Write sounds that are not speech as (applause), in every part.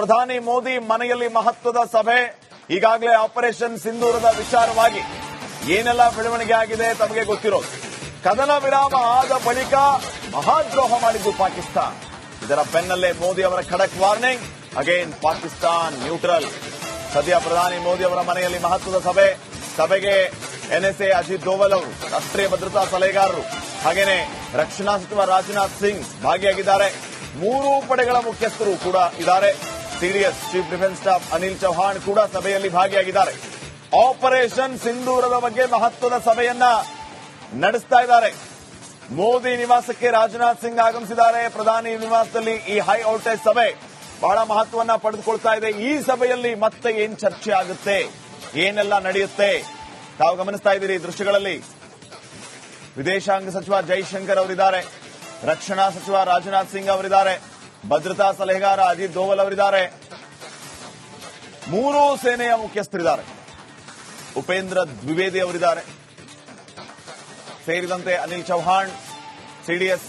ಪ್ರಧಾನಿ ಮೋದಿ ಮನೆಯಲ್ಲಿ ಮಹತ್ವದ ಸಭೆ, ಈಗಾಗಲೇ ಆಪರೇಷನ್ ಸಿಂಧೂರದ ವಿಚಾರವಾಗಿ ಏನೆಲ್ಲ ಬೆಳವಣಿಗೆ ಆಗಿದೆ ತಮಗೆ ಗೊತ್ತಿರೋದು. ಕದನ ವಿರಾಮ ಆದ ಬಳಿಕ ಮಹಾದ್ರೋಹ ಮಾಡಿದ್ದು ಪಾಕಿಸ್ತಾನ. ಇದರ ಬೆನ್ನಲ್ಲೇ ಮೋದಿ ಅವರ ಖಡಕ್ ವಾರ್ನಿಂಗ್, ಅಗೇನ್ ಪಾಕಿಸ್ತಾನ್ ನ್ಯೂಟ್ರಲ್. ಸದ್ಯ ಪ್ರಧಾನಿ ಮೋದಿ ಅವರ ಮನೆಯಲ್ಲಿ ಮಹತ್ವದ ಸಭೆ, ಸಭೆಗೆ ಎನ್ಎಸ್ಎ ಅಜಿತ್ ದೋವಲ್ ಅವರು, ರಾಷ್ಟ್ರೀಯ ಭದ್ರತಾ ಸಲಹೆಗಾರರು, ಹಾಗೇನೆ ರಕ್ಷಣಾ ಸಚಿವ ರಾಜನಾಥ್ ಸಿಂಗ್ ಭಾಗಿಯಾಗಿದ್ದಾರೆ. ಮೂರೂ ಪಡೆಗಳ ಮುಖ್ಯಸ್ಥರು ಕೂಡ ಇದ್ದಾರೆ. CDS chief defence staff Anil Chauhan ಕೂಡ ಸಭೆಯಲ್ಲಿ ಭಾಗಿಯಾಗಿದ್ದಾರೆ. ಆಪರೇಷನ್ ಸಿಂಧೂರದ ಬಗ್ಗೆ ಮಹತ್ವದ ಸಭೆಯನ್ನ ನಡೆಸ್ತಾ ಇದ್ದಾರೆ. ಮೋದಿ ನಿವಾಸಕ್ಕೆ ರಾಜನಾಥ್ ಸಿಂಗ್ ಆಗಮಿಸಿದ್ದಾರೆ. ಪ್ರಧಾನಿ ನಿವಾಸದಲ್ಲಿ ಈ ಹೈ ವೋಲ್ಟೇಜ್ ಸಭೆ ಬಹಳ ಮಹತ್ವವನ್ನ ಪಡೆದುಕೊಳ್ತಾ ಇದೆ. ಈ ಸಭೆಯಲ್ಲಿ ಮತ್ತೆ ಏನ್ ಚರ್ಚೆ ಆಗುತ್ತೆ? ಏನೆಲ್ಲ ನಡೆಯುತ್ತೆ? ತಾವು ಗಮನಿಸ್ತಾ ಇದ್ದೀರಿ ದೃಶ್ಯಗಳಲ್ಲಿ. ವಿದೇಶಾಂಗ ಸಚಿವ ಜೈಶಂಕರ್ ಅವರಿದ್ದಾರೆ. ರಕ್ಷಣಾ ಸಚಿವ ರಾಜನಾಥ್ ಸಿಂಗ್ ಅವರಿದ್ದಾರೆ. ಭದ್ರತಾ ಸಲಹೆಗಾರ ಅಜಿತ್ ದೋವಲ್ ಅವರಿದ್ದಾರೆ. ಮೂರೂ ಸೇನೆಯ ಮುಖ್ಯಸ್ಥರಿದ್ದಾರೆ. ಉಪೇಂದ್ರ ದ್ವಿವೇದಿ ಅವರಿದ್ದಾರೆ. ಸೇರಿದಂತೆ ಅನಿಲ್ ಚೌಹಾಣ್ ಸಿಡಿಎಸ್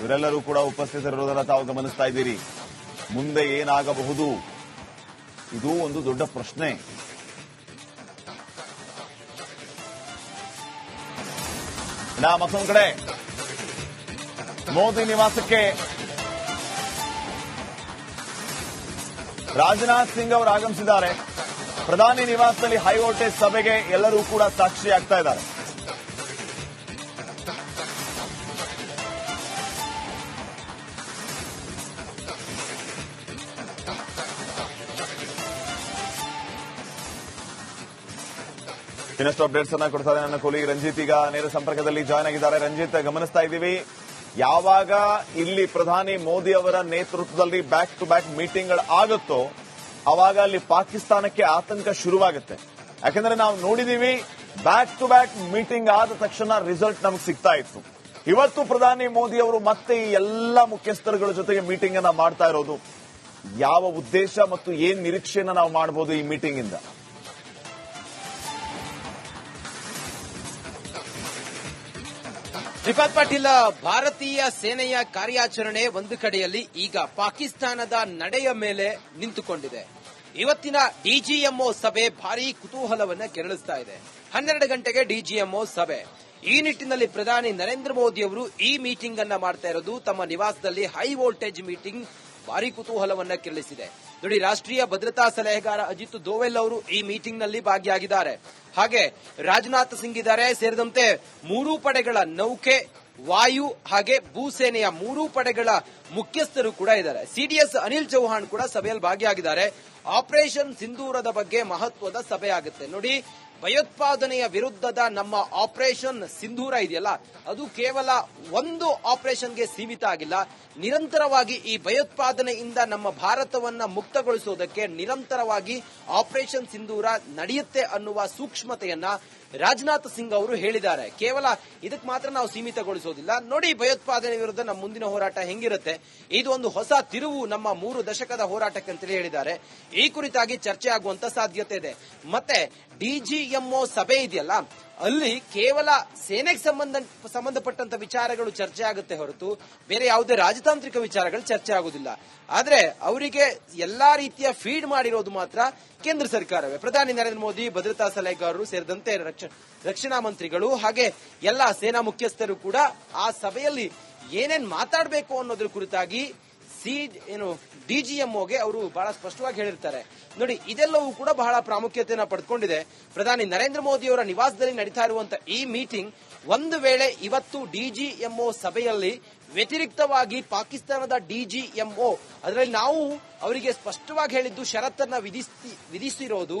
ಇವರೆಲ್ಲರೂ ಕೂಡ ಉಪಸ್ಥಿತರಿರುವುದನ್ನು ತಾವು ಗಮನಿಸ್ತಾ ಇದ್ದೀರಿ. ಮುಂದೆ ಏನಾಗಬಹುದು? ಇದು ಒಂದು ದೊಡ್ಡ ಪ್ರಶ್ನೆ. ನಾ ಮತ್ತೊಂದು ಕಡೆ. ಮೋದಿ ನಿವಾಸಕ್ಕೆ ರಾಜನಾಥ್ ಸಿಂಗ್ ಅವರು ಆಗಮಿಸಿದ್ದಾರೆ. ಪ್ರಧಾನಿ ನಿವಾಸದಲ್ಲಿ ಹೈ ವೋಲ್ಟೇಜ್ ಸಭೆಗೆ ಎಲ್ಲರೂ ಕೂಡ ಸಾಕ್ಷಿಯಾಗ್ತಾ ಇದ್ದಾರೆ. ಇನ್ನಷ್ಟು ಅಪ್ಡೇಟ್ಸ್ ಅನ್ನ ಕೊಡ್ತಾ ಇದ್ದಾರೆ ನನ್ನ ಕೊಲಿ ರಂಜಿತ್. ಈಗ ನೇರ ಸಂಪರ್ಕದಲ್ಲಿ ಜಾಯ್ನ್ ಆಗಿದ್ದಾರೆ. ರಂಜಿತ್, ಗಮನಿಸ್ತಾ ಇದ್ದೀವಿ. ಯಾವಾಗ ಇಲ್ಲಿ ಪ್ರಧಾನಿ ಮೋದಿ ಅವರ ನೇತೃತ್ವದಲ್ಲಿ ಬ್ಯಾಕ್ ಟು ಬ್ಯಾಕ್ ಮೀಟಿಂಗ್ಗಳು ಆಗುತ್ತೋ ಅವಾಗ ಅಲ್ಲಿ ಪಾಕಿಸ್ತಾನಕ್ಕೆ ಆತಂಕ ಶುರುವಾಗುತ್ತೆ. ಯಾಕಂದ್ರೆ ನಾವು ನೋಡಿದೀವಿ ಬ್ಯಾಕ್ ಟು ಬ್ಯಾಕ್ ಮೀಟಿಂಗ್ ಆದ ತಕ್ಷಣ ರಿಸಲ್ಟ್ ನಮಗೆ ಸಿಗ್ತಾ ಇತ್ತು. ಇವತ್ತು ಪ್ರಧಾನಿ ಮೋದಿ ಅವರು ಮತ್ತೆ ಈ ಎಲ್ಲ ಮುಖ್ಯಸ್ಥರುಗಳ ಜೊತೆಗೆ ಮೀಟಿಂಗ್ ಅನ್ನ ಮಾಡ್ತಾ ಇರೋದು. ಯಾವ ಉದ್ದೇಶ ಮತ್ತು ಏನ್ ನಿರೀಕ್ಷೆಯನ್ನ ನಾವು ಮಾಡಬಹುದು ಈ ಮೀಟಿಂಗ್ ಇಂದ? ಶ್ರೀಪಾದ್ ಪಾಟೀಲ್, ಭಾರತೀಯ ಸೇನೆಯ ಕಾರ್ಯಾಚರಣೆ ಒಂದು ಕಡೆಯಲ್ಲಿ ಈಗ ಪಾಕಿಸ್ತಾನದ ನಡೆಯ ಮೇಲೆ ನಿಂತುಕೊಂಡಿದೆ. ಇವತ್ತಿನ ಡಿಜಿಎಂಒ ಸಭೆ ಭಾರಿ ಕುತೂಹಲವನ್ನ ಕೆರಳಿಸ್ತಾ ಇದೆ. ಹನ್ನೆರಡು ಗಂಟೆಗೆ ಡಿಜಿಎಂಒ ಸಭೆ. ಈ ನಿಟ್ಟಿನಲ್ಲಿ ಪ್ರಧಾನಿ ನರೇಂದ್ರ ಮೋದಿ ಅವರು ಈ ಮೀಟಿಂಗ್ ಅನ್ನ ಮಾಡ್ತಾ ಇರೋದು ತಮ್ಮ ನಿವಾಸದಲ್ಲಿ ಹೈ ವೋಲ್ಟೇಜ್ ಮೀಟಿಂಗ್ ಭಾರಿ ಕುತೂಹಲವನ್ನ ಕೆರಳಿಸಿದೆ. ನೋಡಿ, ರಾಷ್ಟ್ರೀಯ ಭದ್ರತಾ ಸಲಹೆಗಾರ ಅಜಿತ್ ದೋವೆಲ್ ಅವರು ಈ ಮೀಟಿಂಗ್ನಲ್ಲಿ ಭಾಗಿಯಾಗಿದ್ದಾರೆ. ಹಾಗೆ ರಾಜನಾಥ್ ಸಿಂಗ್ ಇದ್ದಾರೆ, ಸೇರಿದಂತೆ ಮೂರೂ ಪಡೆಗಳ ನೌಕೆ, ವಾಯು ಹಾಗೆ ಭೂಸೇನೆಯ ಮೂರೂ ಪಡೆಗಳ ಮುಖ್ಯಸ್ಥರು ಕೂಡ ಇದ್ದಾರೆ. ಸಿಡಿಎಸ್ ಅನಿಲ್ ಚೌಹಾಣ್ ಕೂಡ ಸಭೆಯಲ್ಲಿ ಭಾಗಿಯಾಗಿದ್ದಾರೆ. ಆಪರೇಷನ್ ಸಿಂಧೂರದ ಬಗ್ಗೆ ಮಹತ್ವದ ಸಭೆ ನೋಡಿ ಭಯೋತ್ಪಾದನೆಯ ವಿರುದ್ಧದ ನಮ್ಮ ಆಪರೇಷನ್ ಸಿಂಧೂರ ಇದೆಯಲ್ಲ, ಅದು ಕೇವಲ ಒಂದು ಆಪರೇಷನ್ಗೆ ಸೀಮಿತ ಆಗಿಲ್ಲ. ನಿರಂತರವಾಗಿ ಈ ಭಯೋತ್ಪಾದನೆಯಿಂದ ನಮ್ಮ ಭಾರತವನ್ನ ಮುಕ್ತಗೊಳಿಸುವುದಕ್ಕೆ ನಿರಂತರವಾಗಿ ಆಪರೇಷನ್ ಸಿಂಧೂರ ನಡೆಯುತ್ತೆ ಅನ್ನುವ ಸೂಕ್ಷ್ಮತೆಯನ್ನ ರಾಜನಾಥ್ ಸಿಂಗ್ ಅವರು ಹೇಳಿದ್ದಾರೆ. ಕೇವಲ ಇದಕ್ಕೆ ಮಾತ್ರ ನಾವು ಸೀಮಿತಗೊಳಿಸೋದಿಲ್ಲ. ನೋಡಿ, ಭಯೋತ್ಪಾದನೆ ವಿರುದ್ಧ ನಮ್ಮ ಮುಂದಿನ ಹೋರಾಟ ಹೆಂಗಿರುತ್ತೆ? ಇದು ಒಂದು ಹೊಸ ತಿರುವು ನಮ್ಮ ಮೂರು ದಶಕದ ಹೋರಾಟಕ್ಕೆ ಅಂತೇಳಿ ಹೇಳಿದ್ದಾರೆ. ಈ ಕುರಿತಾಗಿ ಚರ್ಚೆ ಆಗುವಂತ ಸಾಧ್ಯತೆ ಇದೆ. ಮತ್ತೆ ಡಿಜಿಎಂಒ ಸಭೆ ಇದೆಯಲ್ಲ, ಅಲ್ಲಿ ಕೇವಲ ಸೇನೆಗೆ ಸಂಬಂಧ ಸಂಬಂಧಪಟ್ಟಂತ ವಿಚಾರಗಳು ಚರ್ಚೆ ಆಗುತ್ತೆ ಹೊರತು ಬೇರೆ ಯಾವುದೇ ರಾಜತಾಂತ್ರಿಕ ವಿಚಾರಗಳು ಚರ್ಚೆ ಆಗುದಿಲ್ಲ ಆದ್ರೆ ಅವರಿಗೆ ಎಲ್ಲಾ ರೀತಿಯ ಫೀಡ್ ಮಾಡಿರೋದು ಮಾತ್ರ ಕೇಂದ್ರ ಸರ್ಕಾರವೇ. ಪ್ರಧಾನಿ ನರೇಂದ್ರ ಮೋದಿ, ಭದ್ರತಾ ಸಲಹೆಗಾರರು ಸೇರಿದಂತೆ ರಕ್ಷ- ರಕ್ಷಣಾ ಮಂತ್ರಿಗಳು ಹಾಗೆ ಎಲ್ಲಾ ಸೇನಾ ಮುಖ್ಯಸ್ಥರು ಕೂಡ ಆ ಸಭೆಯಲ್ಲಿ ಏನೇನ್ ಮಾತಾಡಬೇಕು ಅನ್ನೋದ್ರ ಕುರಿತಾಗಿ ಸಿ, ಏನು ಡಿಜಿಎಂಒಗೆ ಅವರು ಬಹಳ ಸ್ಪಷ್ಟವಾಗಿ ಹೇಳಿರ್ತಾರೆ. ನೋಡಿ, ಇದೆಲ್ಲವೂ ಕೂಡ ಬಹಳ ಪ್ರಾಮುಖ್ಯತೆಯನ್ನು ಪಡೆದುಕೊಂಡಿದೆ ಪ್ರಧಾನಿ ನರೇಂದ್ರ ಮೋದಿ ಅವರ ನಿವಾಸದಲ್ಲಿ ನಡೀತಾ ಇರುವಂತಹ ಈ ಮೀಟಿಂಗ್ ಒಂದು ವೇಳೆ ಇವತ್ತು ಡಿಜಿಎಂಒ ಸಭೆಯಲ್ಲಿ ವ್ಯತಿರಿಕ್ತವಾಗಿ ಪಾಕಿಸ್ತಾನದ ಡಿಜಿಎಂಒ ಅದರಲ್ಲಿ ನಾವು ಅವರಿಗೆ ಸ್ಪಷ್ಟವಾಗಿ ಹೇಳಿದ್ದು ಷರತ್ತನ್ನ ವಿಧಿಸಿ ವಿಧಿಸಿರೋದು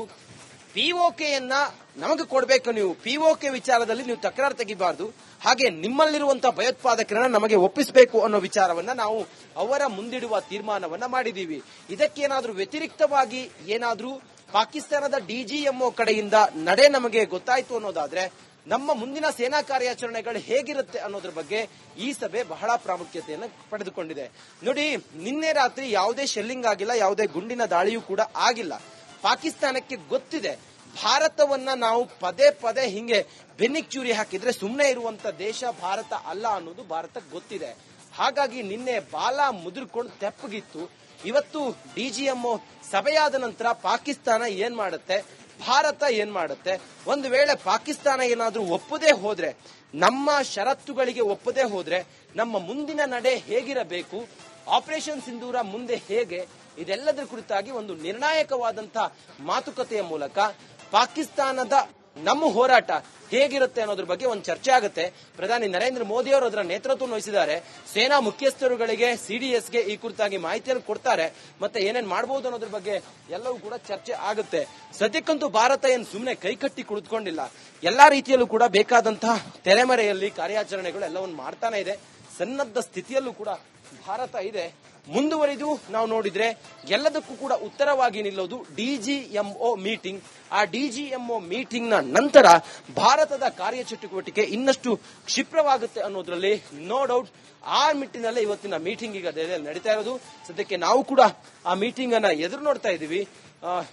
ಪಿಒಕೆಯನ್ನ ನಮಗೆ ಕೊಡಬೇಕು ನೀವು. ಪಿಒಕೆ ವಿಚಾರದಲ್ಲಿ ನೀವು ತಕರಾರು ತೆಗಿಬಾರ್ದು. ಹಾಗೆ ನಿಮ್ಮಲ್ಲಿರುವಂತಹ ಭಯೋತ್ಪಾದಕರನ್ನ ನಮಗೆ ಒಪ್ಪಿಸಬೇಕು ಅನ್ನೋ ವಿಚಾರವನ್ನ ನಾವು ಅವರ ಮುಂದಿಡುವ ತೀರ್ಮಾನವನ್ನ ಮಾಡಿದೀವಿ. ಇದಕ್ಕೇನಾದ್ರೂ ವ್ಯತಿರಿಕ್ತವಾಗಿ ಏನಾದ್ರೂ ಪಾಕಿಸ್ತಾನದ ಡಿಜಿಎಂಒ ಕಡೆಯಿಂದ ನಡೆ ನಮಗೆ ಗೊತ್ತಾಯಿತು ಅನ್ನೋದಾದ್ರೆ ನಮ್ಮ ಮುಂದಿನ ಸೇನಾ ಕಾರ್ಯಾಚರಣೆಗಳು ಹೇಗಿರುತ್ತೆ ಅನ್ನೋದ್ರ ಬಗ್ಗೆ ಈ ಸಭೆ ಬಹಳ ಪ್ರಾಮುಖ್ಯತೆಯನ್ನು ಪಡೆದುಕೊಂಡಿದೆ. ನೋಡಿ, ನಿನ್ನೆ ರಾತ್ರಿ ಯಾವುದೇ ಶೆಲ್ಲಿಂಗ್ ಆಗಿಲ್ಲ, ಯಾವುದೇ ಗುಂಡಿನ ದಾಳಿಯೂ ಕೂಡ ಆಗಿಲ್ಲ. ಪಾಕಿಸ್ತಾನಕ್ಕೆ ಗೊತ್ತಿದೆ. ಭಾರತವನ್ನ ನಾವು ಪದೇ ಪದೇ ಹಿಂಗೆ ಬೆನ್ನಿಕ್ ಚೂರಿ ಹಾಕಿದ್ರೆ ಸುಮ್ಮನೆ ಇರುವಂತ ದೇಶ ಭಾರತ ಅಲ್ಲ ಅನ್ನೋದು ಭಾರತಕ್ಕೆ ಗೊತ್ತಿದೆ. ಹಾಗಾಗಿ ನಿನ್ನೆ ಬಾಲ ಮುದುರ್ಕೊಂಡು ತೆಪ್ಪಗಿತ್ತು. ಇವತ್ತು ಡಿಜಿಎಂಒ ಸಭೆಯಾದ ನಂತರ ಪಾಕಿಸ್ತಾನ ಏನ್ ಮಾಡುತ್ತೆ? ಭಾರತ ಏನ್ ಮಾಡುತ್ತೆ? ಒಂದು ವೇಳೆ ಪಾಕಿಸ್ತಾನ ಏನಾದ್ರೂ ಒಪ್ಪದೇ ಹೋದ್ರೆ, ನಮ್ಮ ಷರತ್ತುಗಳಿಗೆ ಒಪ್ಪದೇ ಹೋದ್ರೆ, ನಮ್ಮ ಮುಂದಿನ ನಡೆ ಹೇಗಿರಬೇಕು? ಆಪರೇಷನ್ ಸಿಂಧೂರ ಮುಂದೆ ಹೇಗೆ? ಇದೆಲ್ಲದರ ಕುರಿತಾಗಿ ಒಂದು ನಿರ್ಣಾಯಕವಾದಂತಹ ಮಾತುಕತೆಯ ಮೂಲಕ ಪಾಕಿಸ್ತಾನದ ನಮ್ಮ ಹೋರಾಟ ಹೇಗಿರುತ್ತೆ ಅನ್ನೋದ್ರ ಬಗ್ಗೆ ಒಂದು ಚರ್ಚೆ ಆಗುತ್ತೆ. ಪ್ರಧಾನಿ ನರೇಂದ್ರ ಮೋದಿ ಅವರು ಅದರ ನೇತೃತ್ವ ವಹಿಸಿದ್ದಾರೆ. ಸೇನಾ ಮುಖ್ಯಸ್ಥರುಗಳಿಗೆ ಸಿಡಿಎಸ್ಗೆ ಈ ಕುರಿತಾಗಿ ಮಾಹಿತಿಯನ್ನು ಕೊಡ್ತಾರೆ. ಮತ್ತೆ ಏನೇನ್ ಮಾಡಬಹುದು ಅನ್ನೋದ್ರ ಬಗ್ಗೆ ಎಲ್ಲವೂ ಕೂಡ ಚರ್ಚೆ ಆಗುತ್ತೆ. ಸದ್ಯಕ್ಕಂತೂ ಭಾರತ ಏನು ಸುಮ್ಮನೆ ಕೈಕಟ್ಟಿ ಕುಳಿತುಕೊಂಡಿಲ್ಲ. ಎಲ್ಲಾ ರೀತಿಯಲ್ಲೂ ಕೂಡ ಬೇಕಾದಂತಹ ತೆರೆಮರೆಯಲ್ಲಿ ಕಾರ್ಯಾಚರಣೆಗಳು ಎಲ್ಲವನ್ನು ಮಾಡ್ತಾನೆ ಇದೆ. ಸನ್ನದ್ಧ ಸ್ಥಿತಿಯಲ್ಲೂ ಕೂಡ ಭಾರತ ಇದೆ. ಮುಂದುವರಿದು ನಾವು ನೋಡಿದ್ರೆ ಎಲ್ಲದಕ್ಕೂ ಕೂಡ ಉತ್ತರವಾಗಿ ನಿಲ್ಲೋದು ಡಿಜಿಎಂಒ ಮೀಟಿಂಗ್. ಆ ಡಿಜಿಎಂಒ ಮೀಟಿಂಗ್ನ ನಂತರ ಭಾರತದ ಕಾರ್ಯಚಟುವಟಿಕೆ ಇನ್ನಷ್ಟು ಕ್ಷಿಪ್ರವಾಗುತ್ತೆ ಅನ್ನೋದ್ರಲ್ಲಿ ನೋ ಡೌಟ್ ಆ ನಿಟ್ಟಿನಲ್ಲೇ ಇವತ್ತಿನ ಮೀಟಿಂಗ್ ಈಗ ನಡೀತಾ ಇರೋದು. ಸದ್ಯಕ್ಕೆ ನಾವು ಕೂಡ ಆ ಮೀಟಿಂಗ್ ಅನ್ನ ಎದುರು ನೋಡ್ತಾ ಇದೀವಿ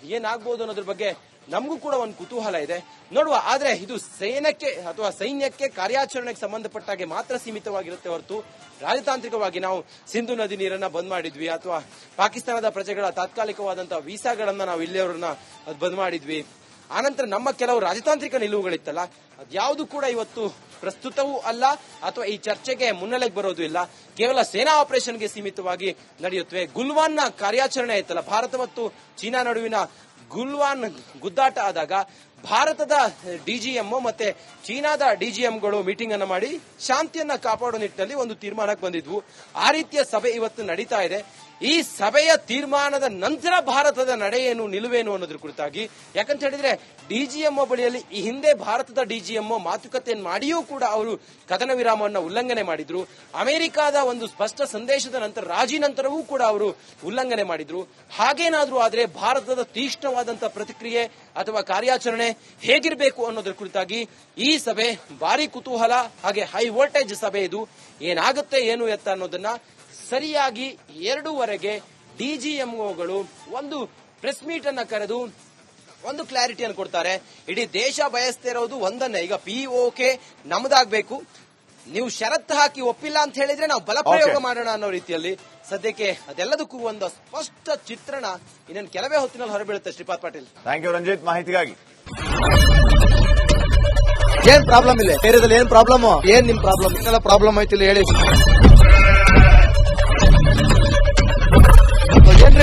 ಏನಾಗ್ಬೋದು ಅನ್ನೋದ್ರ ಬಗ್ಗೆ ನಮಗೂ ಕೂಡ ಒಂದು ಕುತೂಹಲ ಇದೆ. ನೋಡುವ, ಆದ್ರೆ ಇದು ಸೈನ್ಯಕ್ಕೆ ಅಥವಾ ಸೈನ್ಯಕ್ಕೆ ಕಾರ್ಯಾಚರಣೆಗೆ ಸಂಬಂಧಪಟ್ಟಾಗೆ ಮಾತ್ರ ಸೀಮಿತವಾಗಿರುತ್ತೆ ಹೊರತು ರಾಜತಾಂತ್ರಿಕವಾಗಿ ನಾವು ಸಿಂಧು ನದಿ ನೀರನ್ನ ಬಂದ್ ಮಾಡಿದ್ವಿ ಅಥವಾ ಪಾಕಿಸ್ತಾನದ ಪ್ರಜೆಗಳ ತಾತ್ಕಾಲಿಕವಾದಂತಹ ವೀಸಾಗಳನ್ನ ನಾವು ಇಲ್ಲಿಯವರನ್ನ ಬಂದ್ ಮಾಡಿದ್ವಿ. ಆನಂತರ ನಮ್ಮ ಕೆಲವು ರಾಜತಾಂತ್ರಿಕ ನಿಲುವುಗಳಿತ್ತಲ್ಲ, ಅದ್ಯಾವುದು ಕೂಡ ಇವತ್ತು ಪ್ರಸ್ತುತವೂ ಅಲ್ಲ, ಅಥವಾ ಈ ಚರ್ಚೆಗೆ ಮುನ್ನೆಲೆಗೆ ಬರೋದು ಇಲ್ಲ. ಕೇವಲ ಸೇನಾ ಆಪರೇಷನ್ಗೆ ಸೀಮಿತವಾಗಿ ನಡೆಯುತ್ತವೆ. ಗುಲ್ವಾನ್ನ ಕಾರ್ಯಾಚರಣೆ ಆಯ್ತಲ್ಲ, ಭಾರತ ಮತ್ತು ಚೀನಾ ನಡುವಿನ ಗುಲ್ವಾನ್ ಗುದ್ದಾಟ ಆದಾಗ ಭಾರತದ ಡಿಜಿಎಂ ಮತ್ತೆ ಚೀನಾದ ಡಿಜಿಎಂಗಳು ಮೀಟಿಂಗ್ ಅನ್ನು ಮಾಡಿ ಶಾಂತಿಯನ್ನ ಕಾಪಾಡೋ ನಿಟ್ಟಿನಲ್ಲಿ ಒಂದು ತೀರ್ಮಾನಕ್ಕೆ ಬಂದಿದ್ವು. ಆ ರೀತಿಯ ಸಭೆ ಇವತ್ತು ನಡೀತಾ ಇದೆ. ಈ ಸಭೆಯ ತೀರ್ಮಾನದ ನಂತರ ಭಾರತದ ನಡೆ ಏನು ನಿಲುವೇನು ಅನ್ನೋದ್ರ ಕುರಿತಾಗಿ. ಯಾಕಂತ ಹೇಳಿದ್ರೆ ಡಿಜಿಎಂಒ ಬಳಿಯಲ್ಲಿ ಈ ಹಿಂದೆ ಭಾರತದ ಡಿಜಿಎಂಒ ಮಾತುಕತೆಯನ್ನು ಮಾಡಿಯೂ ಕೂಡ ಅವರು ಕದನ ವಿರಾಮವನ್ನು ಉಲ್ಲಂಘನೆ ಮಾಡಿದ್ರು. ಅಮೆರಿಕಾದ ಒಂದು ಸ್ಪಷ್ಟ ಸಂದೇಶದ ನಂತರ, ರಾಜಿ ನಂತರವೂ ಕೂಡ ಅವರು ಉಲ್ಲಂಘನೆ ಮಾಡಿದ್ರು. ಹಾಗೇನಾದ್ರೂ ಆದರೆ ಭಾರತದ ತೀಕ್ಷ್ಣವಾದಂತಹ ಪ್ರತಿಕ್ರಿಯೆ ಅಥವಾ ಕಾರ್ಯಾಚರಣೆ ಹೇಗಿರಬೇಕು ಅನ್ನೋದ್ರ ಕುರಿತಾಗಿ ಈ ಸಭೆ ಭಾರಿ ಕುತೂಹಲ ಹಾಗೆ ಹೈ ವೋಲ್ಟೇಜ್ ಸಭೆ ಇದು. ಏನಾಗುತ್ತೆ, ಏನು ಎತ್ತ ಅನ್ನೋದನ್ನ ಸರಿಯಾಗಿ ಎರಡೂವರೆಗೆ ಡಿಜಿಎಂಒಗಳು ಒಂದು ಪ್ರೆಸ್ ಮೀಟ್ ಅನ್ನ ಕರೆದು ಒಂದು ಕ್ಲಾರಿಟಿಯನ್ನು ಕೊಡ್ತಾರೆ. ಇಡೀ ದೇಶ ಬಯಸ್ತಿರೋದು ಒಂದನ್ನೇ. ಈಗ ಪಿ ಓಕೆ ನಮ್ದಾಗ್ಬೇಕು. ನೀವು ಷರತ್ತು ಹಾಕಿ ಒಪ್ಪಿಲ್ಲ ಅಂತ ಹೇಳಿದ್ರೆ ನಾವು ಬಲಪ್ರಯೋಗ. ಮಾಡೋಣ ಅನ್ನೋ ರೀತಿಯಲ್ಲಿ ಸದ್ಯಕ್ಕೆ ಅದೆಲ್ಲದಕ್ಕೂ ಒಂದು ಸ್ಪಷ್ಟ ಚಿತ್ರಣ ಇನ್ನೇನು ಕೆಲವೇ ಹೊತ್ತಿನಲ್ಲಿ ಹೊರಬೀಳುತ್ತೆ Shripad Patil. Thank you Ranjit. ಮಾಹಿತಿಗಾಗಿ. ಏನ್ ಪ್ರಾಬ್ಲಮ್ ಇಲ್ಲ. ಏರಿಯಾದಲ್ಲಿ ಏನ್ ಪ್ರಾಬ್ಲಮ್ ಏನ್ ನಿಮ್ ಪ್ರಾಬ್ಲಮ್ ಏನೆಲ್ಲ ಪ್ರಾಬ್ಲಮ್ ಐತಿಲ್ಲ ಹೇಳಿ.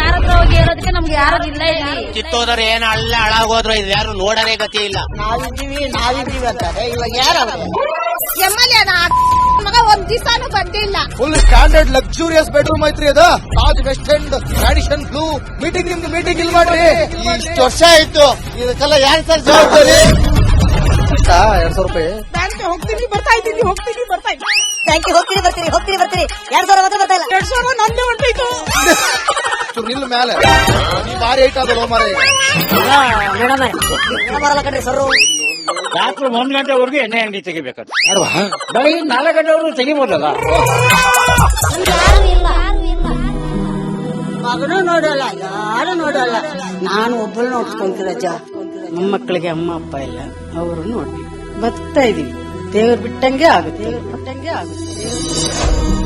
ಯಾರ ಹತ್ರ ಹೋಗಿ ಇರೋದಕ್ಕೆ ನಮ್ಗೆ ಯಾರು ಇಲ್ಲ ಇಲ್ಲಿ. ಕಿತ್ತೋದ್ರೆ ಏನ್ ಅಲ್ಲ ಹಾಳಾಗೋದ್ರು ಇದು ಯಾರು ನೋಡರೇ ಗತಿ ಇಲ್ಲ. ನಾವಿದ್ದೀವಿ ನಾವಿದ್ದೀವಿ ಅಂತಾರೆ. ಇವಾಗ ಯಾರು ಎಂ ಎಲ್ ಎ ಮಗ ಒಂದ್ ದಿವಸಾನು ಬಂದಿಲ್ಲ ಫುಲ್ ಸ್ಟ್ಯಾಂಡರ್ಡ್ ಲಕ್ಸುರಿಯಸ್ ಬೆಡ್ರೂಮ್ ಐತ್ರಿ ಅದು. Taj west end tradition blue meeting ನಿಮ್ದು ಮೀಟಿಂಗ್ ಇಲ್ಲಿ ಮಾಡ್ರಿ. ಇಷ್ಟು ವರ್ಷ ಆಯ್ತು. ಇದಕ್ಕೆಲ್ಲ ಯಾರು ಸರ್ ಜವಾಬ್ದಾರಿ? ಎರಡ್ ಸಾವಿರ ರೂಪಾಯಿ. ಬ್ಯಾಂಕ್ ಹೋಗ್ತೀನಿ ಬರ್ತಾ ಇದ್ದೀನಿ ಹೋಗ್ತೀನಿ ಬರ್ತಾ ಇದ್ದೀನಿ. ಬ್ಯಾಂಕ್ ಹೋಗ್ತೀನಿ ಬರ್ತೀನಿ ಹೋಗ್ತೀನಿ ಬರ್ತೀನಿ ಎರಡ್ ಸಾವಿರ ಮಾತ್ರ ಬರ್ತಾ ಇಲ್ಲ. ಎರಡ್ ಸಾವಿರ ನಂದೇ ಹೊಂಟೈತು (laughs) ಚೂರ್ ನಿಲ್ ಮೇಲೆ. ನೀ ಭಾರಿ ಐಟ್ ಅದಲ್ಲ ಮಾರ ಸರ್? ರಾತ್ರಿ ಒಂದ್ ಗಂಟೆವರೆಗೂ ಎಣ್ಣೆ ಅಂಗಡಿ ತೆಗಿಬೇಕು ಬೆಳಗ್ಗೆ ನಾಲ್ಕು ಗಂಟೆವರೆಗೂ ತೆಗಿಬೋದಲ್ಲ? ಯಾರು ಇಲ್ಲ ಮಗನೂ ನೋಡಲ್ಲ ಯಾರು ನೋಡಲ್ಲ. ನಾನು ಒಬ್ಬಳು ನೋಡ್ಕೊಂತೀರಜ್ಜ ಮೊಮ್ಮಕ್ಕಳಿಗೆ ಅಮ್ಮ ಅಪ್ಪ ಇಲ್ಲ. ಅವರು ನೋಡ್ಬೇಕು. ಬರ್ತಾ ಇದೀವಿ. ದೇವ್ರು ಬಿಟ್ಟಂಗೆ ಆಗುತ್ತೆ. ದೇವ್ರು ಬಿಟ್ಟಂಗೆ ಆಗುತ್ತೆ.